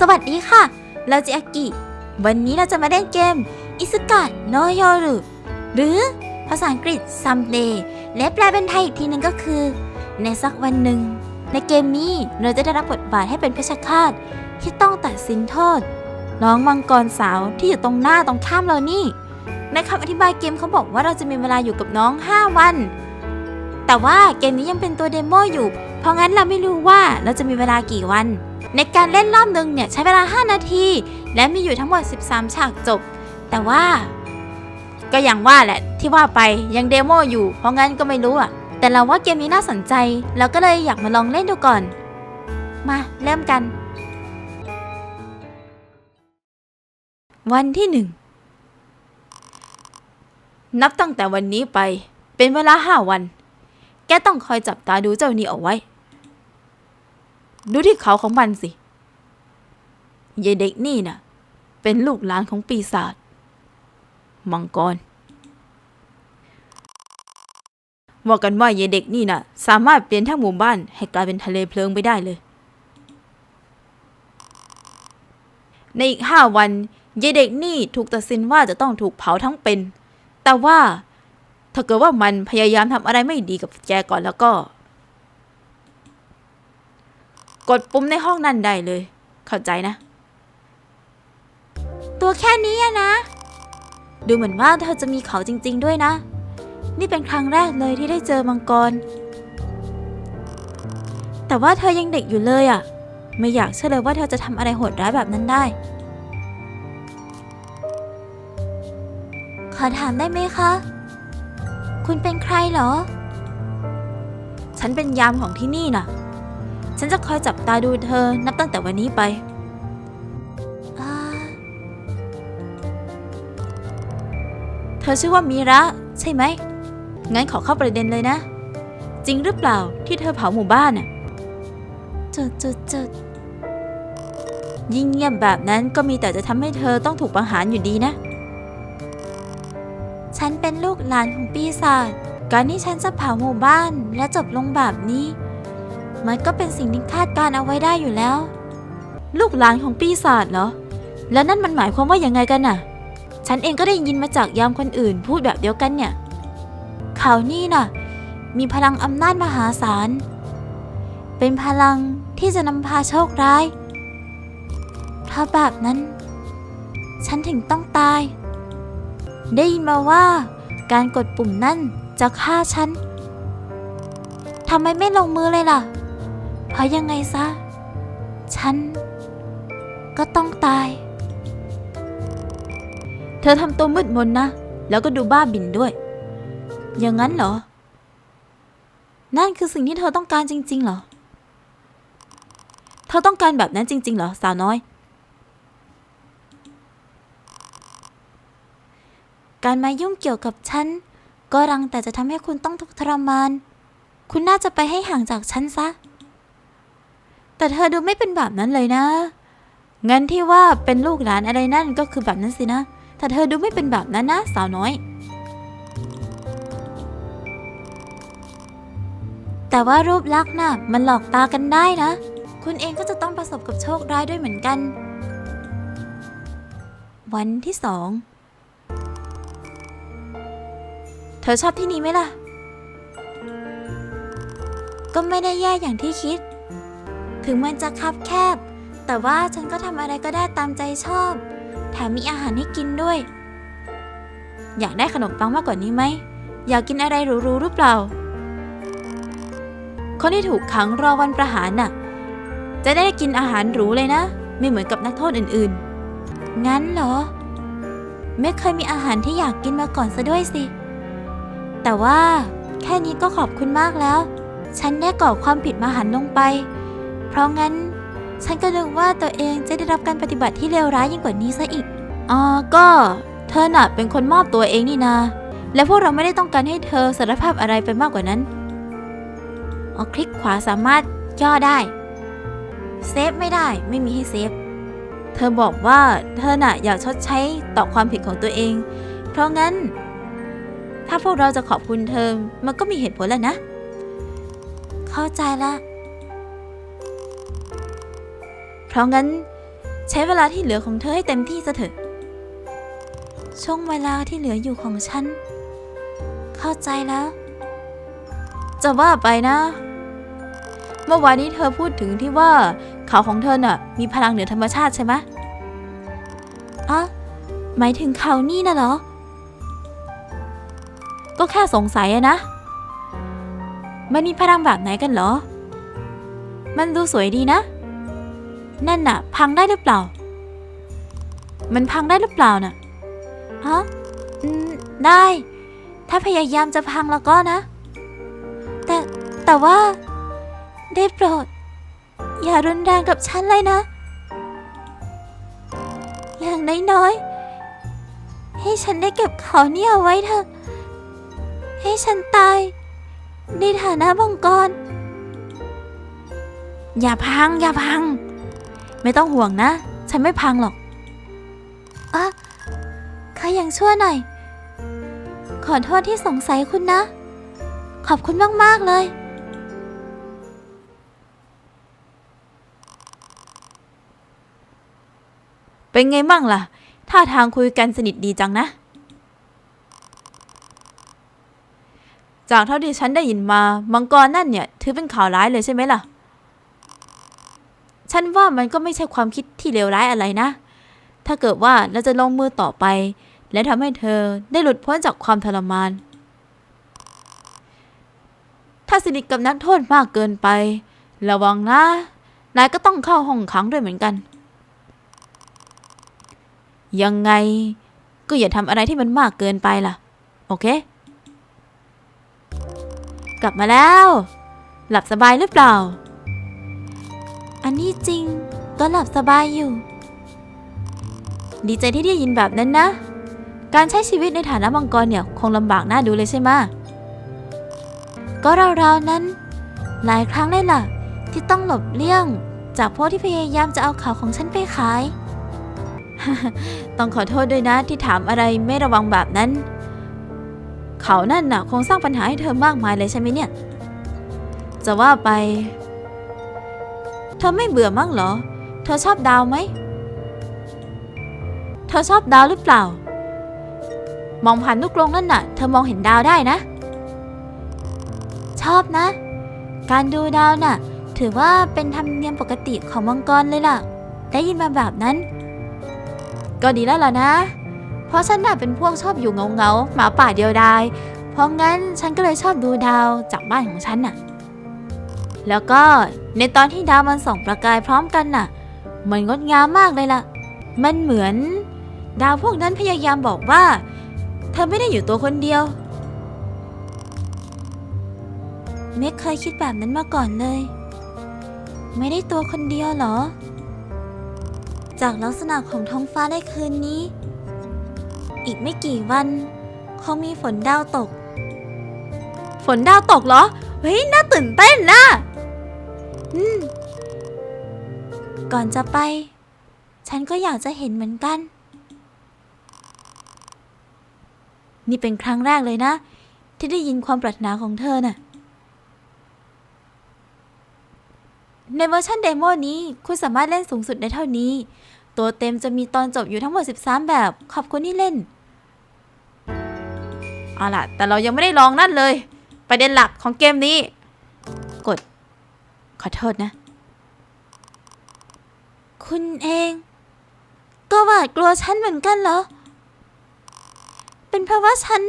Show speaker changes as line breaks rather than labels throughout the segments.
สวัสดีค่ะ เราจิอากิ วันนี้เราจะมาเล่นเกมอิสกะโนโยรุหรือภาษาอังกฤษ someday และแปลเป็นไทยอีกทีหนึงก็คือ ในสักวันหนึ่ง ในเกมนี้เราจะได้รับบทบาทให้เป็นเพชฌฆาตที่ต้องตัดสินโทษ น้องมังกรสาวที่อยู่ตรงหน้าตรงข้ามเรานี่ ในคำอธิบายเกมเขาบอกว่าเราจะมีเวลาอยู่กับน้อง 5 วัน แต่ว่าเกมนี้ยังเป็นตัวเดโมอยู่ เพราะงั้นเราไม่รู้ว่าเราจะมีเวลากี่วัน ในการเล่นรอบหนึ่งเนี่ยใช้เวลา 5 นาที และมีอยู่ทั้งหมด 13 ฉากจบ แต่ว่า ก็อย่างว่าแหละที่ว่าไปยังเดโมอยู่ เพราะงั้นก็ไม่รู้อะแต่เราว่าเกมนี้น่าสนใจ เราก็เลยอยากมาลองเล่นดูก่อน มาเริ่มกัน วันที่หนึ่งนับตั้งแต่วันนี้ไปเป็นเวลาห้าวัน แกต้องคอยจับตาดูเจ้านี่เอาไว้ ดูที่เขาของมันสิยายเด็กนี่น่ะ เป็นลูกหลานของปีศาจมังกรว่ากันว่ายายเด็กนี่น่ะ สามารถเปลี่ยนทั้งหมู่บ้านให้กลายเป็นทะเลเพลิงไปได้เลย ในอีกห้าวันยายเด็กนี่ถูกตัดสินว่าจะต้องถูกเผาทั้งเป็น แต่ว่าถ้าเกิดว่ามันพยายามทำอะไรไม่ดีกับแกก่อนแล้วก็ กดปุ่มในห้องนั่นได้เลย เข้าใจนะ ตัวแค่นี้อะนะ ดูเหมือนว่าเธอจะมีเขาจริง ๆ ด้วยนะ นี่เป็นครั้งแรกเลยที่ได้เจอมังกร แต่ว่าเธอยังเด็กอยู่เลยอะไม่อยากเชื่อเลยว่าเธอจะทำอะไรโหดร้ายแบบนั้นได้ ขอถามได้ไหมคะ คุณเป็นใครเหรอ ฉันเป็นยามของที่นี่น่ะ ฉันจะคอยจับตาดูเธอนับตั้งแต่วันนี้ไปอ่าเธอชื่อว่ามีระ ใช่ไหม งั้นขอเข้าประเด็นเลยนะ จริงหรือเปล่าที่เธอเผาหมู่บ้านน่ะจุดจุดจุดยิ่งเงียบแบบนั้นก็มีแต่จะทำให้เธอต้องถูกประหารอยู่ดีนะ ฉันเป็นลูกหลานของปีศาจ การที่ฉันจะเผาหมู่บ้านและจบลงแบบนี้ มันก็เป็นสิ่งที่คาดการเอาไว้ได้อยู่แล้ว ลูกหลานของปีศาจเหรอ แล้วนั่นมันหมายความว่าอยังไงกันน่ะ ฉันเองก็ได้ยินมาจากยามคนอื่น พูดแบบเดียวกันเนี่ย เขานี่น่ะ มีพลังอำนาจมหาศาล เป็นพลังที่จะนำพาโชคร้าย ถ้าแบบนั้น ฉันถึงต้องตาย ได้ยินมาว่าการกดปุ่มนั่นจะฆ่าฉันทำไมไม่ลงมือเลยล่ะ เพราะยังไงซะ ฉัน ก็ต้องตาย เธอทำตัวมืดมนนะ แล้วก็ดูบ้าบินด้วย อย่างนั้นเหรอ นั่นคือสิ่งที่เธอต้องการจริง ๆ เหรอ เธอต้องการแบบนั้นจริง ๆ เหรอ สาวน้อย การมายุ่งเกี่ยวกับฉัน ก็รังแต่จะทำให้คุณต้องทุกข์ทรมาน คุณน่าจะไปให้ห่างจากฉันซะ แต่เธอดูไม่เป็นแบบนั้นเลยนะ งั้นที่ว่าเป็นลูกหลานอะไรนั่นก็คือแบบนั้นสินะ แต่เธอดูไม่เป็นแบบนั้นนะสาวน้อย แต่ว่ารูปลักษณ์น่ะมันหลอกตากันได้นะ คุณเองก็จะต้องประสบกับโชคร้ายด้วยเหมือนกัน วันที่สอง เธอชอบที่นี่ไหมล่ะ ก็ไม่ได้แย่อย่างที่คิด ถึงมันจะคับแคบ แต่ว่าฉันก็ทำอะไรก็ได้ตามใจชอบ แถมมีอาหารให้กินด้วย อยากได้ขนมปังมากกว่านี้ไหม อยากกินอะไรหรูๆหรือเปล่า คนที่ถูกขังรอวันประหารน่ะ จะได้กินอาหารหรูเลยนะ ไม่เหมือนกับนักโทษอื่นๆ งั้นเหรอ ไม่เคยมีอาหารที่อยากกินมาก่อนซะด้วยสิ แต่ว่าแค่นี้ก็ขอบคุณมากแล้ว ฉันได้ก่อความผิดมหันลงไป ราะงั้น ฉันก็นึกว่าตัวเองจะได้รับการปฏิบัติที่เลวร้ายยิ่งกว่านี้ซะอีกอ๋อก็ เธอน่ะเป็นคนมอบตัวเองนี่นา และพวกเราไม่ได้ต้องการให้เธอสารภาพอะไรไปมากกว่านั้นอ๋อคลิกขวาสามารถย่อได้เซฟไม่ได้ไม่มีให้เซฟ เธอบอกว่าเธอน่ะอยากชดใช้ต่อความผิดของตัวเอง เพราะงั้น ถ้าพวกเราจะขอบคุณเธอ มันก็มีเหตุผลแล้วนะ เข้าใจละ เพราะงั้นใช้เวลาที่เหลือของเธอให้เต็มที่ซะเถอะ ช่วงเวลาที่เหลืออยู่ของฉัน เข้าใจแล้ว จะว่าไปนะ เมื่อวานนี้เธอพูดถึงที่ว่าเขาของเธอน่ะ มีพลังเหนือธรรมชาติใช่ไหมอะหมายถึงเขานี่นะเหรอ ก็แค่สงสัยอะนะ มันมีพลังแบบไหนกันเหรอ มันดูสวยดีนะ นั่นน่ะ พังได้หรือเปล่า มันพังได้หรือเปล่าน่ะฮะอืมได้ ถ้าพยายามจะพังแล้วก็นะ แต่แต่ว่า ได้โปรด อย่ารุนแรงกับฉันเลยนะอย่างน้อยๆ ให้ฉันได้เก็บเขาเนี่ยเอาไว้เถอะ ให้ฉันตาย ในฐานะมังกร อย่าพัง อย่าพัง ไม่ต้องห่วงนะ ฉันไม่พังหรอกอะข้ายังชั่วหน่อย ขอโทษที่สงสัยคุณนะ ขอบคุณมาก ๆ เลย เป็นไงมั่งล่ะ ท่าทางคุยกันสนิทดีจังนะ จากเท่าที่ฉันได้ยินมา มังกรนั่นเนี่ย ถือเป็นข่าวร้ายเลยใช่ไหมล่ะ ฉันว่ามันก็ไม่ใช่ความคิดที่เลวร้ายอะไรนะ ถ้าเกิดว่าเราจะลงมือต่อไป และทำให้เธอได้หลุดพ้นจากความทรมาน ถ้าสนิทกับนักโทษมากเกินไป ระวังนะ นายก็ต้องเข้าห้องขังด้วยเหมือนกัน ยังไงก็อย่าทำอะไรที่มันมากเกินไปล่ะ โอเค กลับมาแล้ว หลับสบายหรือเปล่า อันนี้จริง ก็หลับสบายอยู่ ดีใจที่ได้ยินแบบนั้นนะ การใช้ชีวิตในฐานะมังกรเนี่ย คงลำบากน่าดูเลยใช่ไหมก็เราๆนั้น หลายครั้งเลยล่ะ ที่ต้องหลบเลี่ยง จากพวกที่พยายามจะเอาข่าวของฉันไปขาย ต้องขอโทษด้วยนะที่ถามอะไรไม่ระวังแบบนั้น เขานั่นน่ะ คงสร้างปัญหาให้เธอมากมายเลยใช่ไหมเนี่ย จะว่าไป เธอไม่เบื่อมั้งเหรอ เธอชอบดาวไหม เธอชอบดาวหรือเปล่า มองผ่านลูกกรงนั่นน่ะ เธอมองเห็นดาวได้นะ ชอบนะ การดูดาวน่ะ ถือว่าเป็นธรรมเนียมปกติของมังกรเลยล่ะ ได้ยินมาแบบนั้น ก็ดีแล้วล่ะนะ เพราะฉันน่ะเป็นพวกชอบอยู่เงาเงาหมาป่าเดียวดาย เพราะงั้นฉันก็เลยชอบดูดาวจากบ้านของฉันน่ะ แล้วก็ในตอนที่ดาวมันส่องประกายพร้อมกันน่ะ มันงดงามมากเลยล่ะ มันเหมือน ดาวพวกนั้นพยายามบอกว่า เธอไม่ได้อยู่ตัวคนเดียว ไม่เคยคิดแบบนั้นมาก่อนเลย ไม่ได้ตัวคนเดียวเหรอ จากลักษณะของท้องฟ้าในคืนนี้ อีกไม่กี่วันคงมีฝนดาวตก ฝนดาวตกเหรอ เฮ้ย น่าตื่นเต้นนะ อืม ก่อนจะไป ฉันก็อยากจะเห็นเหมือนกัน นี่เป็นครั้งแรกเลยนะ ที่ได้ยินความปรารถนาของเธอน่ะ ในเวอร์ชันเดโมนี้คุณสามารถเล่นสูงสุดได้เท่านี้ ตัวเต็มจะมีตอนจบอยู่ทั้งหมด 13 แบบ ขอบคุณที่เล่น เอาล่ะ แต่เรายังไม่ได้ลองนั่นเลย ประเด็นหลักของเกมนี้ ขอโทษนะ คุณเอง ก็หวาดกลัวฉันเหมือนกันเหรอ เป็นเพราะว่าฉัน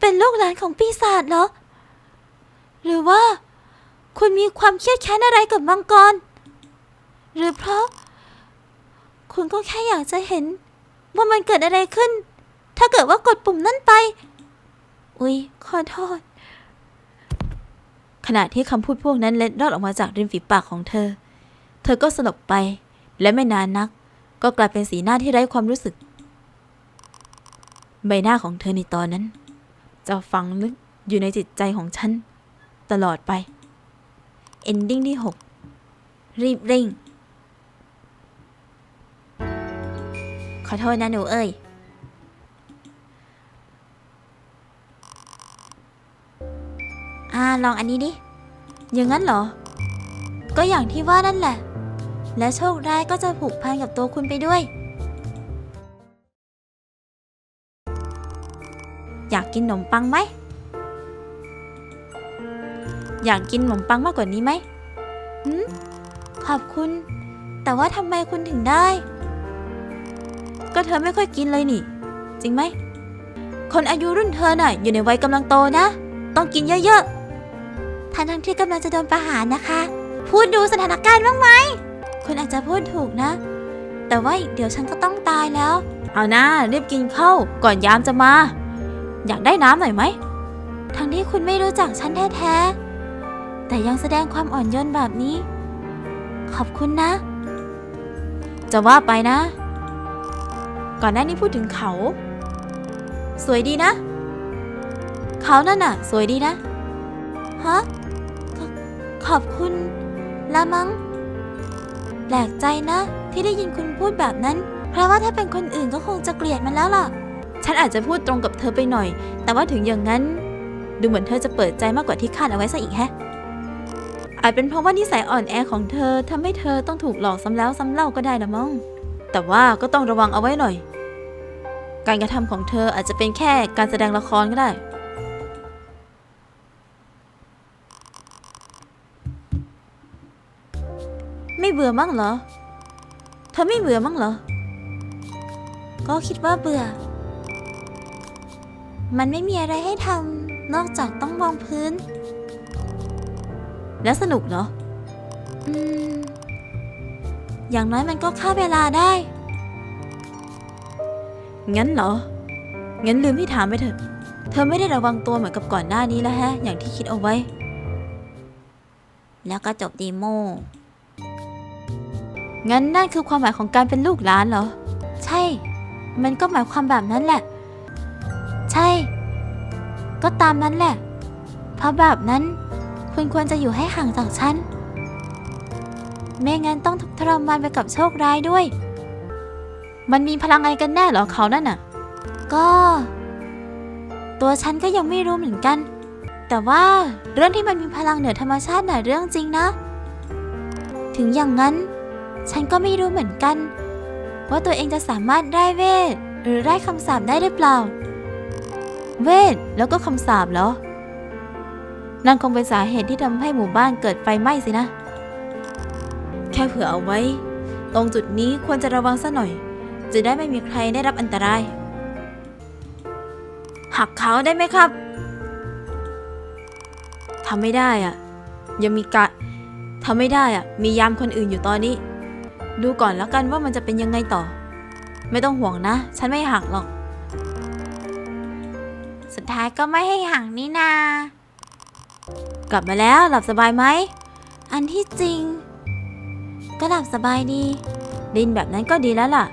เป็นลูกหลานของปีศาจเหรอ หรือว่า คุณมีความเครียดแค้นอะไรกับมังกร หรือเพราะ คุณก็แค่อยากจะเห็น ว่ามันเกิดอะไรขึ้น ถ้าเกิดว่ากดปุ่มนั่นไป อุ๊ย ขอโทษ ขณะที่คำพูดพวกนั้นเล็ดรอดออกมาจากริมฝีปากของเธอ เธอก็สลบไป และไม่นานนัก ก็กลายเป็นสีหน้าที่ไร้ความรู้สึก ใบหน้าของเธอในตอนนั้น จะฝังลึกอยู่ในจิตใจของฉัน ตลอดไป เอนดิ้งที่ 6 รีบเร่ง ขอโทษนะหนูเอ้ย อ่าลองอันนี้ดิ อย่างนั้นเหรอ ก็อย่างที่ว่านั่นแหละ และโชคร้ายก็จะผูกพันกับตัวคุณไปด้วย อยากกินขนมปังไหม อยากกินขนมปังมากกว่านี้ไหมหืมขอบคุณ แต่ว่าทำไมคุณถึงได้ ก็เธอไม่ค่อยกินเลยนี่ จริงไหม คนอายุรุ่นเธอน่ะ อยู่ในวัยกำลังโตนะ ต้องกินเยอะๆ ทั้งทั้งที่กำลังจะโดนประหารนะคะ พูดดูสถานการณ์บ้างไหม คุณอาจจะพูดถูกนะ แต่ว่าเดี๋ยวฉันก็ต้องตายแล้ว เอานะรีบกินข้าวก่อนยามจะมา อยากได้น้ำหน่อยไหม ทั้งที่คุณไม่รู้จักฉันแท้ๆ แต่ยังแสดงความอ่อนโยนแบบนี้ ขอบคุณนะ จะว่าไปนะ ก่อนหน้านี้พูดถึงเขา สวยดีนะ เขานั่นน่ะ สวยดีนะ ฮะ ขอบคุณ ละมั้ง แปลกใจนะที่ได้ยินคุณพูดแบบนั้น เพราะว่าถ้าเป็นคนอื่นก็คงจะเกลียดมันแล้วล่ะ ฉันอาจจะพูดตรงกับเธอไปหน่อย แต่ว่าถึงอย่างนั้น ดูเหมือนเธอจะเปิดใจมากกว่าที่คาดเอาไว้ซะอีกแฮะ อาจเป็นเพราะว่านิสัยอ่อนแอของเธอทำให้เธอต้องถูกหลอกซ้ำแล้วซ้ำเล่าก็ได้ละมั้ง แต่ว่าก็ต้องระวังเอาไว้หน่อย การกระทำของเธออาจจะเป็นแค่การแสดงละครก็ได้ เบื่อมั้งเหรอ เธอไม่เบื่อมั้งเหรอ ก็คิดว่าเบื่อ มันไม่มีอะไรให้ทำนอกจากต้องมองพื้น แล้วสนุกเหรออืม อย่างน้อยมันก็ฆ่าเวลาได้ งั้นเหรอ งั้นลืมที่ถามไปเถอะ เธอไม่ได้ระวังตัวเหมือนกับก่อนหน้านี้แล้วฮะ อย่างที่คิดเอาไว้ แล้วก็จบดีโม งั้นนั่นคือความหมายของการเป็นลูกหลานเหรอ ใช่ มันก็หมายความแบบนั้นแหละ ใช่ ก็ตามนั้นแหละ เพราะแบบนั้น คุณควรจะอยู่ให้ห่างจากฉัน ไม่งั้นต้องทุกข์ทรมานไปกับโชคร้ายด้วย มันมีพลังอะไรกันแน่เหรอเขานั่นน่ะ ก็ ตัวฉันก็ยังไม่รู้เหมือนกัน แต่ว่าเรื่องที่มันมีพลังเหนือธรรมชาติน่ะเรื่องจริงนะ ถึงอย่างนั้น ฉันก็ไม่รู้เหมือนกัน ว่าตัวเองจะสามารถได้เวท หรือได้คำสาปได้หรือเปล่า เวทแล้วก็คำสาปเหรอ นั่นคงเป็นสาเหตุที่ทำให้หมู่บ้านเกิดไฟไหม้สินะ แค่เผื่อเอาไว้ ตรงจุดนี้ควรจะระวังซะหน่อย จะได้ไม่มีใครได้รับอันตราย หักเขาได้ไหมครับทำไม่ได้อะ่ะยังมีกะทำไม่ได้อะมียามคนอื่นอยู่ตอนนี้ ดูก่อนแล้วกันว่ามันจะเป็นยังไงต่อ ไม่ต้องห่วงนะ ฉันไม่หักหรอก สุดท้ายก็ไม่ให้หักนี่นา กลับมาแล้วหลับสบายไหม อันที่จริง ก็หลับสบายดี ดินแบบนั้นก็ดีแล้วล่ะ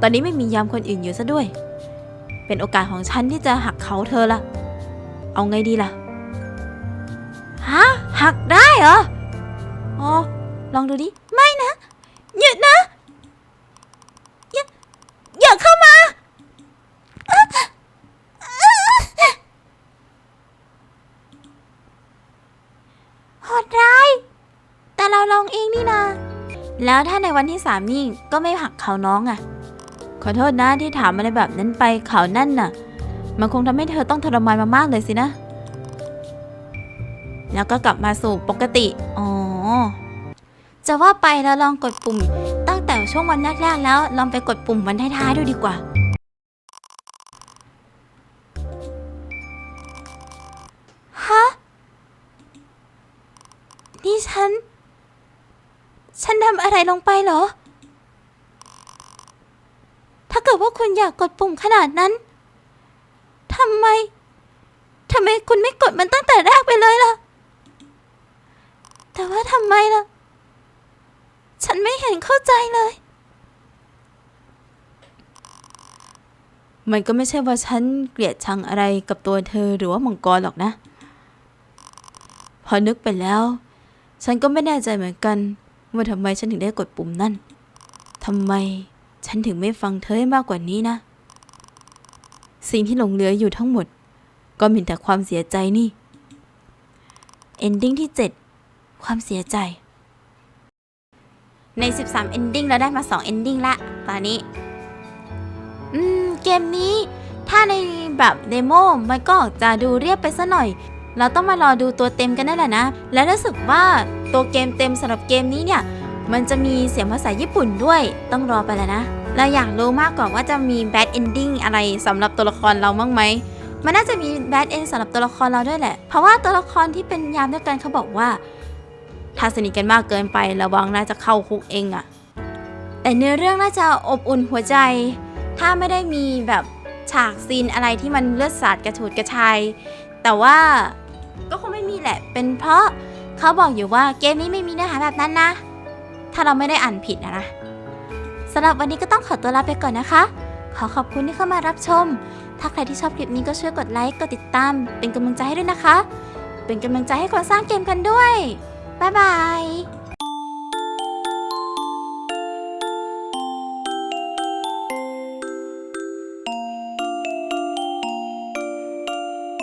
ตอนนี้ไม่มียามคนอื่นอยู่ซะด้วย เป็นโอกาสของฉันที่จะหักเขาเธอละ เอาไงดีล่ะ ฮะ หักได้เหรอ อ๋อ ลองดูดิ ไม่นะ หยุดนะ อย่า อย่าเข้ามา โหดร้าย แต่เราลองเองนี่นา แล้วถ้าในวันที่สามนี่ก็ไม่หักเขาน้องอะขอโทษนะที่ถามอะไรแบบนั้นไปเขานั่นน่ะ มันคงทำให้เธอต้องทรมานมามากเลยสินะแล้วก็กลับมาสู่ปกติ อ๋อ จะว่าไปแล้วลองกดปุ่ม ตั้งแต่ช่วงวันแรกๆแล้ว ลองไปกดปุ่มวันท้ายๆดูดีกว่า ฮะ นี่ฉัน ฉันทำอะไรลงไปเหรอ ถ้าเกิดว่าคุณอยากกดปุ่มขนาดนั้น ทำไม ทำไมคุณไม่กดมันตั้งแต่แรกไปเลยล่ะ แต่ว่าทำไมล่ะ ฉันไม่เห็นเข้าใจเลย มันก็ไม่ใช่ว่าฉันเกลียดชังอะไรกับตัวเธอหรือว่ามังกรหรอกนะ พอนึกไปแล้ว ฉันก็ไม่แน่ใจเหมือนกัน ว่าทำไมฉันถึงได้กดปุ่มนั่นทำไมฉันถึงไม่ฟังเธอให้มากกว่านี้นะ สิ่งที่หลงเหลืออยู่ทั้งหมด ก็มีแต่ความเสียใจนี่ เอนดิ้งที่ 7 ความเสียใจ ใน 13 ending เราได้มา 2 ending ละ ตอนนี้ อืม เกมนี้ถ้าในแบบเดโมมันก็จะดูเรียบไปซะหน่อย เราต้องมารอดูตัวเต็มกันนั่นแหละนะ และรู้สึกว่าตัวเกมเต็มสำหรับเกมนี้เนี่ย มันจะมีเสียงภาษาญี่ปุ่นด้วย ต้องรอไปแล้วนะ เราอยากรู้มากกว่าว่าจะมี bad ending อะไรสำหรับตัวละครเราบ้างไหม มันน่าจะมี bad end สำหรับตัวละครเราด้วยแหละ เพราะว่าตัวละครที่เป็นยามด้วยกันเขาบอกว่า ถ้าสนิทกันมากเกินไประวังน่าจะเข้าคุกเองอะแต่เนื้อเรื่องน่าจะอบอุ่นหัวใจ ถ้าไม่ได้มีแบบฉากซีนอะไรที่มันเลือดสาดกระฉูดกระชาย แต่ว่าก็คงไม่มีแหละ เป็นเพราะเขาบอกอยู่ว่าเกมนี้ไม่มีเนื้อหาแบบนั้นนะ ถ้าเราไม่ได้อ่านผิดนะนะสำหรับวันนี้ก็ต้องขอตัวลาไปก่อนนะคะ ขอขอบคุณที่เข้ามารับชม ถ้าใครที่ชอบคลิปนี้ก็ช่วยกดไลค์ กดติดตาม เป็นกำลังใจให้ด้วยนะคะ เป็นกำลังใจให้คนสร้างเกมกันด้วย บ๊ายบาย